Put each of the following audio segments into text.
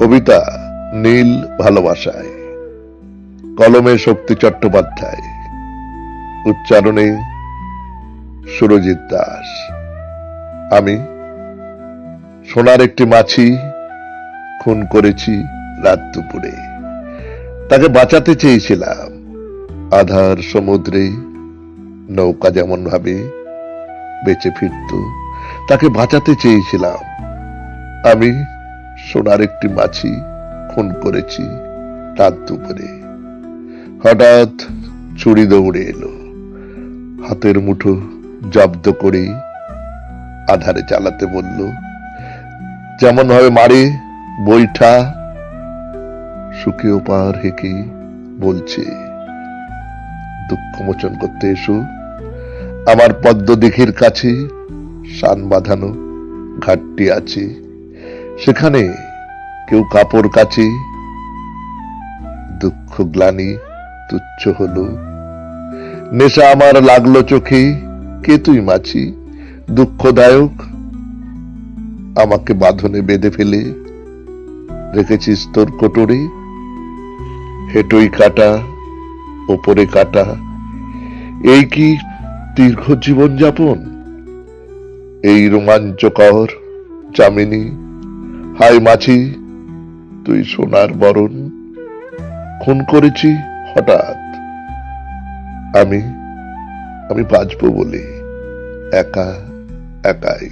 কবিতা নীল ভালোবাসায়, কলমে শক্তি চট্টোপাধ্যায়, উচ্চারণে সুরজিৎ দাস। আমি সোনার একটি মাছি খুন করেছি রাত দুপুরে। তাকে বাঁচাতে চেয়েছিলাম, আধার সমুদ্রে নৌকা যেমন ভাবে বেঁচে ফিরত, তাকে বাঁচাতে চেয়েছিলাম। আমি সোনার একটি মাছি খুন করেছি রাত দুপুরে। হঠাৎ চুরি দৌড়ে এলো। হাতের মুঠো জব্দ করে আধারে চালাতে বলল, যেমন ভাবে মারে, বৈঠা সুখে পার হেঁকে বলছে? দুঃখ মোচন করতে এসো। আমার পদ্ম দেখির কাছে সান বাঁধানো ঘাটটি আছে। সেখানে কেউ কাপড় কাছে দুঃখ গ্লানি তুচ্ছ হলো। নেশা আমার লাগল চোখে, কে তুই মাছি? দুঃখদায়ক, আমাকে বাঁধনে বেঁধে ফেলে রেখেছিস তোর কোটরে। হেঁটুই কাটা, ওপরে কাটা। এই কি দীর্ঘ জীবন যাপন এই রোমাঞ্চকর জামিনী হাই মাছি তুই সোনার বরণ খুন করেছি হঠাৎ। আমি আমি বাঁচব বলে একা, একাই।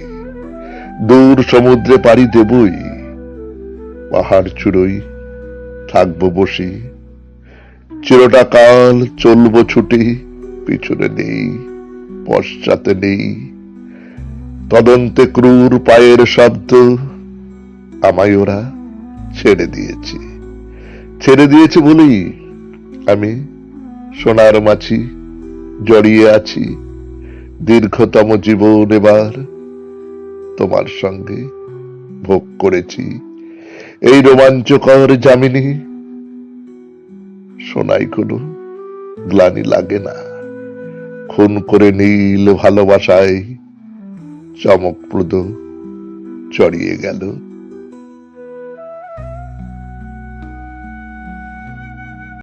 দূর সমুদ্রে পাড়ি দেবই, পাহাড় চূড়োই থাকব বসি। চিরটা কাল চলবো ছুটি, পিছনে নেই, পশ্চাতে নেই। তদন্তে ক্রূর পায়ের শব্দ আমায় ওরা ছেড়ে দিয়েছে। ছেড়ে দিয়েছে বলেই আমি সোনার মাছি জড়িয়ে আছি। দীর্ঘতম জীবন এবার তোমার সঙ্গে ভোগ করেছি। এই রোমাঞ্চকর জামিনী সোনাই কোনো গ্লানি লাগে না। খুন করে নীল ভালোবাসায় চমকপ্রদ চড়িয়ে গেল।